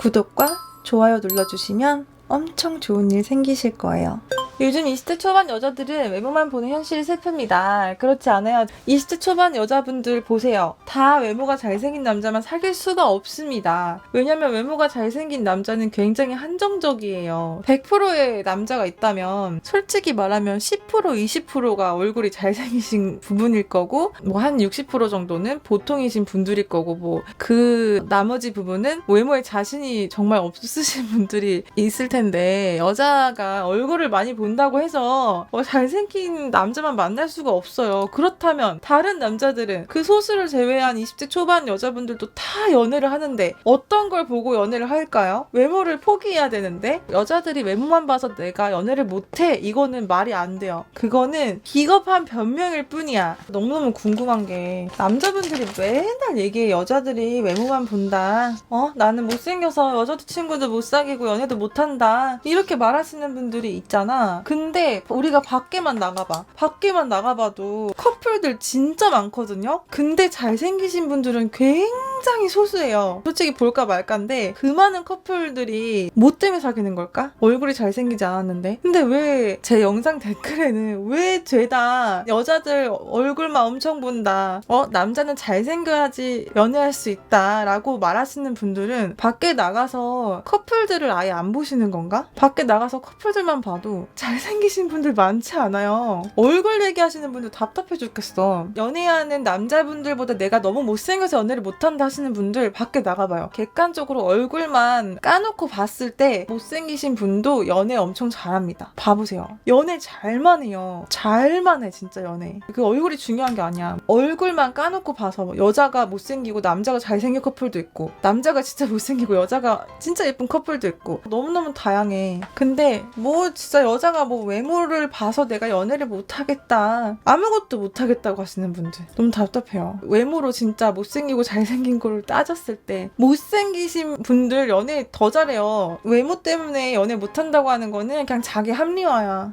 구독과 좋아요 눌러주시면 엄청 좋은 일 생기실 거예요. 요즘 20대 초반 여자들은 외모만 보는 현실이 슬픕니다. 그렇지 않아요. 20대 초반 여자분들 보세요. 다 외모가 잘생긴 남자만 사귈 수가 없습니다. 왜냐면 외모가 잘생긴 남자는 굉장히 한정적이에요. 100%의 남자가 있다면 솔직히 말하면 10% 20%가 얼굴이 잘생기신 부분일 거고 뭐 한 60% 정도는 보통이신 분들일 거고 뭐 그 나머지 부분은 외모에 자신이 정말 없으신 분들이 있을 텐데 여자가 얼굴을 많이 본다고 해서 뭐 잘생긴 남자만 만날 수가 없어요. 그렇다면 다른 남자들은 그 소수를 제외한 20대 초반 여자분들도 다 연애를 하는데 어떤 걸 보고 연애를 할까요? 외모를 포기해야 되는데 여자들이 외모만 봐서 내가 연애를 못해 이거는 말이 안 돼요. 그거는 기겁한 변명일 뿐이야. 너무너무 궁금한 게 남자분들이 맨날 얘기해 여자들이 외모만 본다. 어 나는 못생겨서 여자도 친구도 못 사귀고 연애도 못한다. 이렇게 말하시는 분들이 있잖아. 근데 우리가 밖에만 나가봐. 밖에만 나가봐도 커플들 진짜 많거든요. 근데 잘생기신 분들은 굉장히 소수예요. 솔직히 볼까 말까인데 그 많은 커플들이 뭐 때문에 사귀는 걸까? 얼굴이 잘생기지 않았는데. 근데 왜 제 영상 댓글에는 왜 죄다 여자들 얼굴만 엄청 본다. 어 남자는 잘생겨야지 연애할 수 있다라고 말하시는 분들은 밖에 나가서 커플들을 아예 안 보시는 건가? 밖에 나가서 커플들만 봐도 잘생기신 분들 많지 않아요. 얼굴 얘기하시는 분들 답답해 죽겠어. 연애하는 남자분들보다 내가 너무 못생겨서 연애를 못한다 하시는 분들 밖에 나가봐요. 객관적으로 얼굴만 까놓고 봤을 때 못생기신 분도 연애 엄청 잘합니다. 봐보세요. 연애 잘만 해요. 잘만 해, 진짜 연애. 그 얼굴이 중요한 게 아니야. 얼굴만 까놓고 봐서 여자가 못생기고 남자가 잘생긴 커플도 있고 남자가 진짜 못생기고 여자가 진짜 예쁜 커플도 있고 너무너무 다양해. 근데 뭐 진짜 여자가 뭐 외모를 봐서 내가 연애를 못하겠다. 아무것도 못하겠다고 하시는 분들 너무 답답해요. 외모로 진짜 못생기고 잘생긴 거를 따졌을 때 못생기신 분들 연애 더 잘해요. 외모 때문에 연애 못한다고 하는 거는 그냥 자기 합리화야.